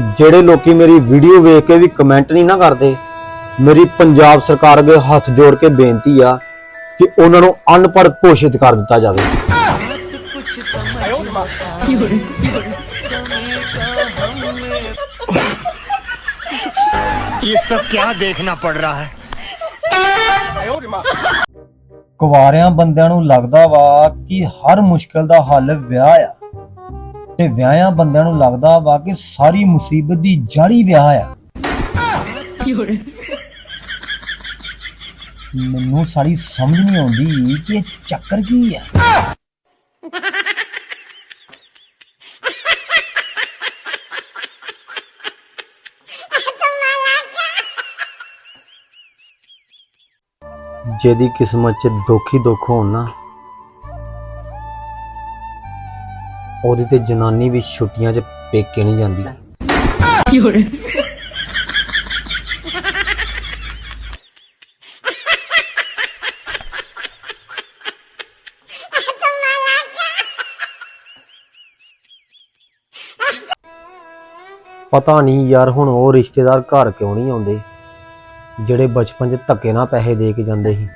ਜਿਹੜੇ ਲੋਕੀ ਮੇਰੀ ਵੀਡੀਓ ਵੇਖ ਕੇ ਵੀ ਕਮੈਂਟ ਨਹੀਂ ਨਾ ਕਰਦੇ ਮੇਰੀ ਪੰਜਾਬ ਸਰਕਾਰ ਅੱਗੇ ਹੱਥ ਜੋੜ ਕੇ ਬੇਨਤੀ ਆ ਕਿ ਉਹਨਾਂ ਨੂੰ ਅਨਪੜ੍ਹ ਘੋਸ਼ਿਤ ਕਰ ਦਿੱਤਾ ਜਾਵੇ। ਇਹ ਸਭ ਕੀ ਦੇਖਣਾ ਪੜ ਰਿਹਾ ਹੈ? ਕੁਵਾਰਿਆਂ ਬੰਦਿਆਂ ਨੂੰ ਲੱਗਦਾ ਵਾ ਕਿ ਹਰ ਮੁਸ਼ਕਲ ਦਾ ਹੱਲ ਵਿਆਹ ਆ। ਤੇ ਵਿਆਹਾਂ ਬੰਦਿਆਂ ਨੂੰ ਲੱਗਦਾ ਵਾ ਕਿ ਸਾਰੀ ਮੁਸੀਬਤ ਦੀ ਜੜ ਵਿਆਹ ਆ। ਮੈਨੂੰ ਸਾਰੀ ਸਮਝ ਨਹੀਂ ਆਉਂਦੀ ਕਿ ਇਹ ਚੱਕਰ ਕੀ ਆ। ਜਿਹਦੀ ਕਿਸਮਤ 'ਚ ਦੁੱਖ ਹੀ ਦੁੱਖ ਹੋਣ ਉਹਦੀ ਤੇ ਜਨਾਨੀ ਵੀ ਛੁੱਟੀਆਂ 'ਚ ਪੇਕੇ ਨਹੀਂ ਜਾਂਦੀ। ਪਤਾ ਨਹੀਂ ਯਾਰ ਹੁਣ ਉਹ ਰਿਸ਼ਤੇਦਾਰ ਘਰ ਕਿਉਂ ਨਹੀਂ ਆਉਂਦੇ? ਜਿਹੜੇ ਬਚਪਨ 'ਚ ਧੱਕੇ ਨਾਲ ਪੈਸੇ ਦੇ ਕੇ ਜਾਂਦੇ ਸੀ।